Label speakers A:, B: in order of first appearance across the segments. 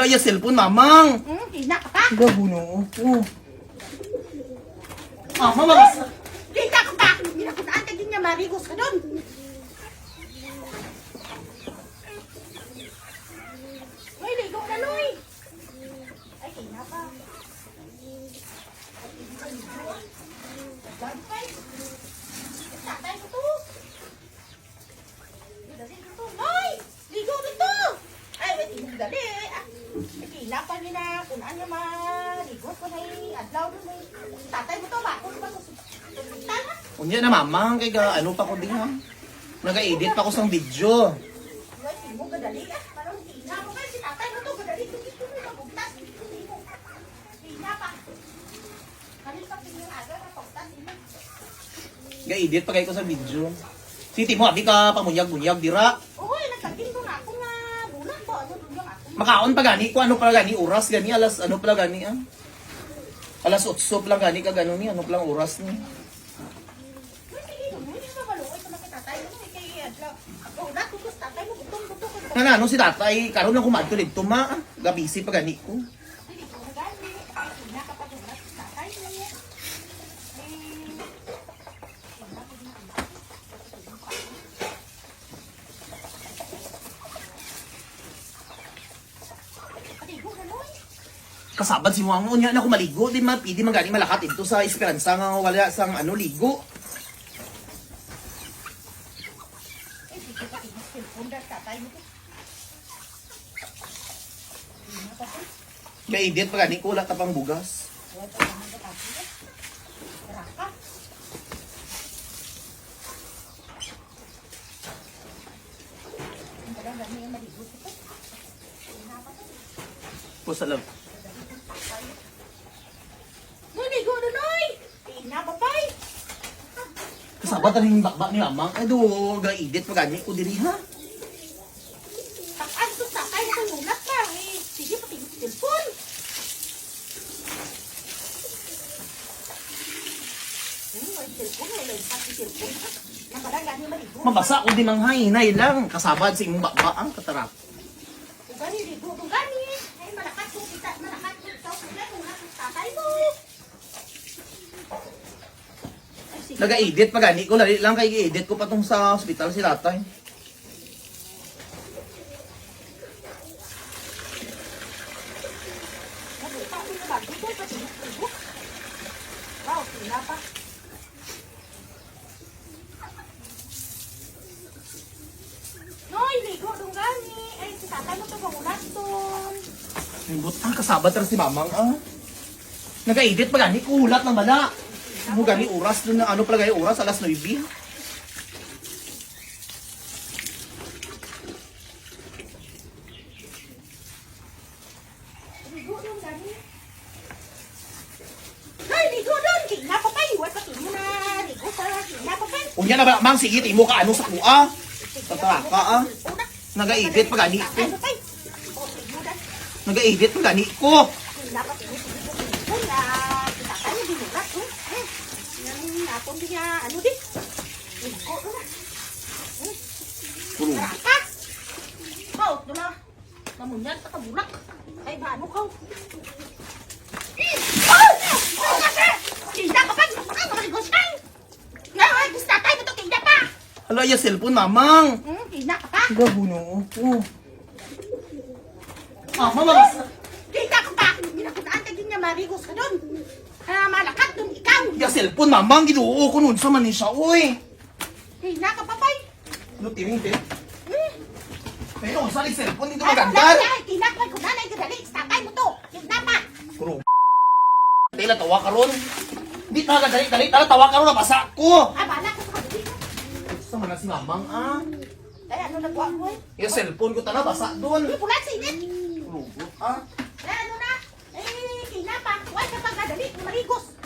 A: Hala, ya cellphone, mamang.
B: Hmm, kina ka pa?
A: Gabuno. Oh. Ah, mamang.
B: Kina ka pa? Minakutaan ka din niya, marigos ka doon. Uy, ligo na, Loy. Ay, kina pa. Lagpay. Tatay mo to. Dali dito. Loy! Ligo dito! Ay, wait, hindi pa nila. Kung ano maligo ko na eh. Adlaw doon eh. Tatay mo to ba? Kung ba sa Tama?
A: Unya na, mamang. Kay ga, ano pa ko din, ha? Nag-edit pa ko sa video.
B: Hindi mo gadali ah. Parang kina mo kayo. Si tatay mo to. Gadali ko dito. May mabugtas. Mo. Kina pa. Kanil pa tingin aga na pagtas. Hindi.
A: Ga-edit pa kayo ko sa video. Siti mo, abi ka pamunyag-munyag, dira.
B: Uy, nagkagin ko na ako nga. Bulan ba? Ano doon yung ako?
A: Makaon pa gani ko, ano pala gani, oras gani, alas, ano pala gani, ah. Alas 8 pala gani ka gano ni, ano pala oras ni. Nga ano si tatay, karon lang kumadto dito ma, ah. gabisi pa gani ko.
B: Hindi ko na gani. Ay, kina ka pa doon. Tatay mo. Eh, Aligo na, Loy.
A: Kasabad si Muang unya na ko maligo, di ma, pidi man gani malakat dito sa Esperanza nga wala sang ano ligo.
B: Sige pa, inis cellphone dahil tatay mo to. Kina pa to.
A: Ga-edit pa gani ko, wala ta pang bugas.
B: Huwag ka naman sa tatay mo. Tara ka. Ang tagal gani yung maligo ko to. Kina pa to.
A: Po sa lab.
B: Maligo na, Noy! Kina pa, pay!
A: Kasabad ta ning bakbak ni mamang, ay do, ga-edit pa gani ko diri ha.
B: Takaan to sa kay sa nulat pa. Eh, sige, pati yung cellphone. Hmm.
A: Mabasa ko din ang hinay lang, kasabad sa imong bakbak ang katarap.
B: Gani, ligo ko gani. Ay, malakat ko kita. Malakat ko. Kaya nulat ng tatay mo. Ay, sige.
A: Naga-edit pa gani ko, lali lang kay edit ko patong sa ospital si tatay.
B: Na
A: ang kasabad ra si mamang ah. Naga-edit pa gani ko, ulat ng bala. Mo gani oras dun na ano pala gani oras alas 9.
B: Ligo dong gani. Ay, ligo doon. Kina pa pa. Iwat pati mo na. Ligo pa. Kina pa pa.
A: Unya na ba mang sige imo ka ano sa kuha. Tataraka ah. Naga-edit pa gani ko.
B: Ay, pa. Oh,
A: gani ko.
B: Kina pa. Ligo na. Si tatay mo dinulat. oh. Eh, Yan, napon din niya. Ano din? Ligo doon na.
A: Puro.
B: Ka! Kau, doon na. Mamunyan ka kabulak. Ay, paano kau? Oh! Kinda ka pa! Ay, makaligos ka! Nga, ay, gusto tatay mo to, kinda pa!
A: Hala ya cellphone mamang.
B: Hmm, kinda ka pa!
A: Gabuno. Oh. Ah, mamang.
B: Kinda ka pa! Minakutaan ka din niya, marigos ka doon. Ah, malakat doon, ikaw!
A: Ya cellphone mamang ginuo ko nun sa man ni siya oy.
B: Kinda ka pa, pay!
A: No tiring din.
B: Hmm,
A: Pero sa ni cellphone dito
B: ay,
A: magandar.
B: ay, ka, kung nanay ka dali, tatay mo to, kinda pa!
A: Puro. Tila tawa karon. Di talaga dali dali tala tawa karon na basa ko.
B: Ah, bala ka sa kabili.
A: Sa man si mamang ah.
B: Ay, ano nagawa mo eh?
A: Ya cellphone ko tala basa doon.
B: Hindi, pula, sinit!
A: Rugot ah.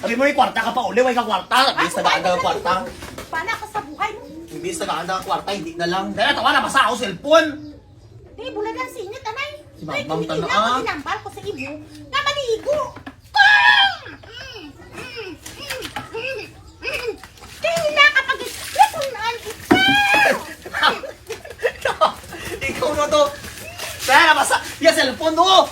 A: Sabi mo may kwarta ka pa uli, may kang kwarta. Imbis na ng kwarta.
B: Bala ka sa buhay mo.
A: Imbis na nakaanda ng kwarta, hindi na lang. Dahil natawa na basa ako, cellphone.
B: Di, bulagan si init, anay.
A: Si mamam
B: ta
A: na ah.
B: Inambal ko sa ibo, na manigo. Bang! Tingnan kapag ikunan ikaw.
A: Ikaw na to. Dahil nabasa, yung cellphone mo.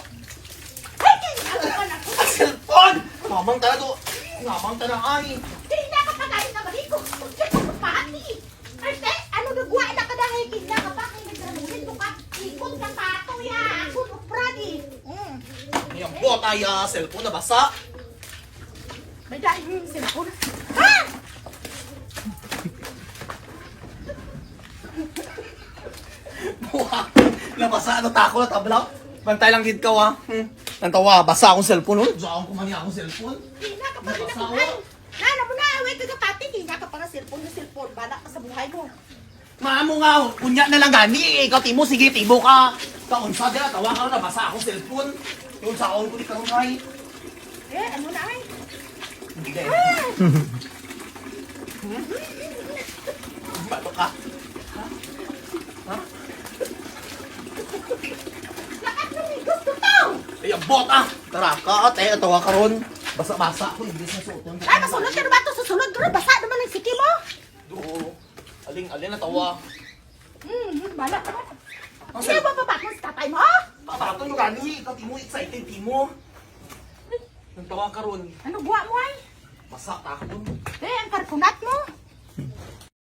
A: Ay, tingnan ko na. Cellphone! Mamang talaga to. Oh ay.
B: Hindi ka pa galing na balik ko. Diyan ko pa pati. Arte, ano nagwa na ka dahil kinda ka pa kay nagtramuhin ko ka. Ikot ka pato ya. Ako no pradi. Mm.
A: Yung bot ay ah, cellphone na basa.
B: May dahil yung cellphone. Ha?
A: Buha. Nabasa ano tako na tablaw. Bantay lang gid ka wa. Hmm. Nantawa, basa akong cellphone. Oh. Diyan ko man niya akong cellphone.
B: Hindi ka pa rin
A: Nabasa
B: ako.
A: ako.
B: Ay, Nana mo na, away ka ka pati. Hindi ka pa nga cellphone na cellphone. Bala ka sa buhay mo.
A: Maamo nga, kunya na lang gani. Ikaw timo, sige, tibo ka. Kaunsa dira, tawa ka na, basa akong cellphone. Yung sa ko di karon kay.
B: Eh, ano na ay?
A: Hindi ka. Bato ka.
B: Lakat na ni gusto to.
A: Ay, ang bot ah! Tara ka, ate, tawa ka ron. Basa-basa ako, hindi sa suoton.
B: Ay, masunod ka na ba ito? Susunod ka na. Basa naman ang siki mo.
A: Oo. Aling, aling na tawa.
B: Hmm, bala ka
A: cell-
B: ba babat mo sa tatay mo?
A: Tato yung gani, ikaw timo, excited timo. Nang tawa ka ron.
B: Ano buwa mo ay?
A: Basa ta ka ron.
B: Eh, ang karkunat mo.